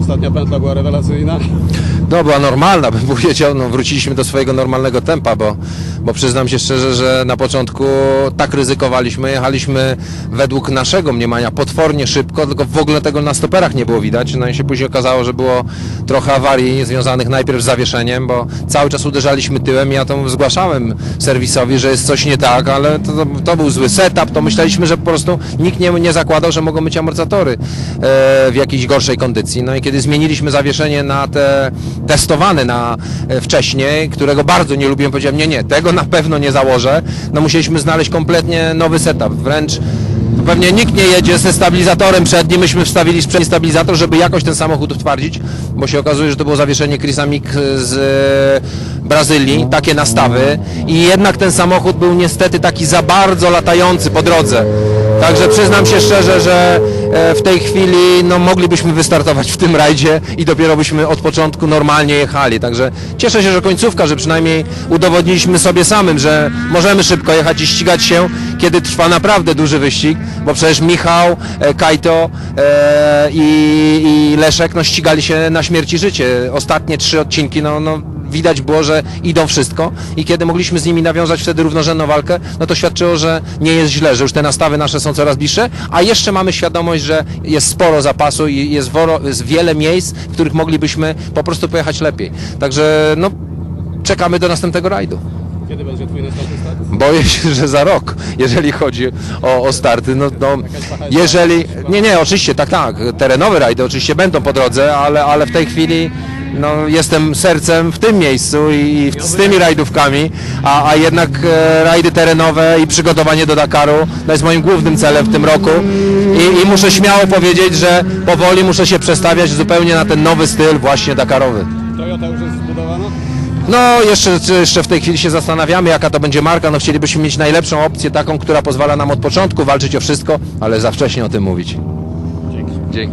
ostatnia pętla była rewelacyjna. No, była normalna, bym powiedział. No, wróciliśmy do swojego normalnego tempa, bo, bo przyznam się szczerze, że na początku tak ryzykowaliśmy, jechaliśmy według naszego mniemania potwornie szybko, tylko w ogóle tego na stoperach nie było widać. No i się później okazało, że było trochę awarii związanych najpierw z zawieszeniem, bo cały czas uderzaliśmy tyłem ja to zgłaszałem serwisowi, że jest coś nie tak, ale to, to, to był zły setup, to myśleliśmy, że po prostu nikt nie, nie zakładał, że mogą być amortyzatory e, w jakiejś gorszej kondycji. No i kiedy zmieniliśmy zawieszenie na te testowane na e, wcześniej, którego bardzo nie lubiłem, powiedziałem, nie, nie, tego na pewno nie założę, no musieliśmy znaleźć kompletnie nowy setup, wręcz Pewnie nikt nie jedzie ze stabilizatorem przednim, myśmy wstawili sprzedni stabilizator, żeby jakoś ten samochód utwardzić, bo się okazuje, że to było zawieszenie Chrisa Mik z e, Brazylii, takie nastawy. I jednak ten samochód był niestety taki za bardzo latający po drodze. Także przyznam się szczerze, że e, w tej chwili no, moglibyśmy wystartować w tym rajdzie i dopiero byśmy od początku normalnie jechali. Także cieszę się, że końcówka, że przynajmniej udowodniliśmy sobie samym, że możemy szybko jechać i ścigać się, kiedy trwa naprawdę duży wyścig, bo przecież Michał, e, Kajto e, i, Leszek no, ścigali się na śmierć i życie. Ostatnie trzy odcinki, no, no widać było, że idą wszystko i kiedy mogliśmy z nimi nawiązać wtedy równorzędną walkę, no to świadczyło, że nie jest źle, że już te nastawy nasze są coraz bliższe, a jeszcze mamy świadomość, że jest sporo zapasu i jest, woro, jest wiele miejsc, w których moglibyśmy po prostu pojechać lepiej. Także no, czekamy do następnego rajdu. Kiedy będzie twój następny start? Boję się, że za rok, jeżeli chodzi o, o starty. No, no, jeżeli. Nie, nie, oczywiście, tak, tak. Terenowe rajdy oczywiście będą po drodze, ale, ale w tej chwili no, jestem sercem w tym miejscu i w, z tymi rajdówkami, a, a jednak e, rajdy terenowe i przygotowanie do Dakaru to jest moim głównym celem w tym roku. I, I muszę śmiało powiedzieć, że powoli muszę się przestawiać zupełnie na ten nowy styl, właśnie Dakarowy. Toyota już jest zbudowana? No, jeszcze, jeszcze w tej chwili się zastanawiamy, jaka to będzie marka. No, chcielibyśmy mieć najlepszą opcję, taką, która pozwala nam od początku walczyć o wszystko, ale za wcześnie o tym mówić.